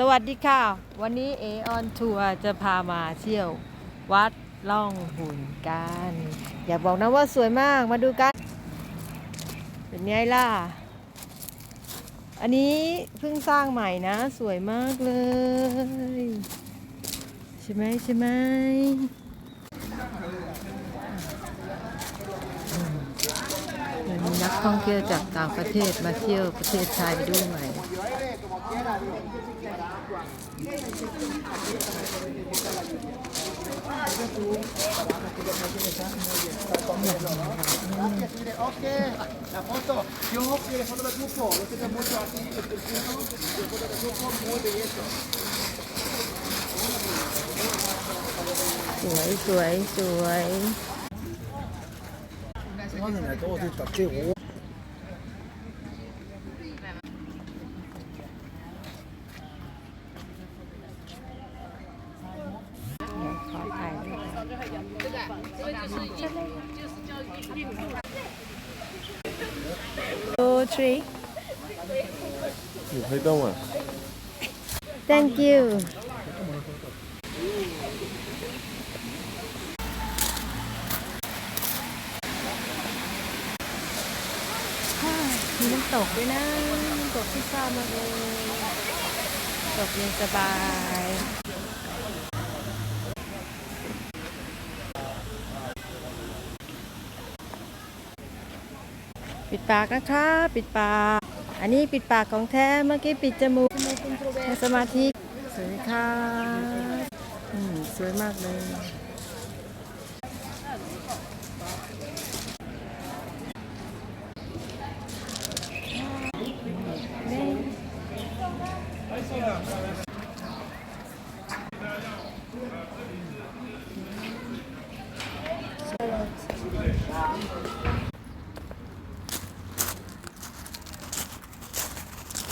สวัสดีค่ะ วันนี้เอออนทัวร์จะพามาเที่ยววัดล่องหุ่นกัน อยากบอกนะว่าสวยมากมาดูกัน เป็นไงล่ะ อันนี้เพิ่งสร้างใหม่นะ สวยมากเลย ใช่ไหมใช่ไหมีนักท่องเที่ยวจากต่างประเทศมาเที่ยวประเทศไทยด้วยไหมสวยสวยสวย 하는 애도 어디 다 뛰고 Two, three. You pay that one. Thank you. มีน้ำตกด้วยนะน้ำตกที่ชอบมาเลยตกเย็นสบายปิดปากนะคะปิดปาก อันนี้ปิดปากของแท้เมื่อกี้ปิดจมูกสมาธิสวยค่ะอืมสวยมากเลย Yeah.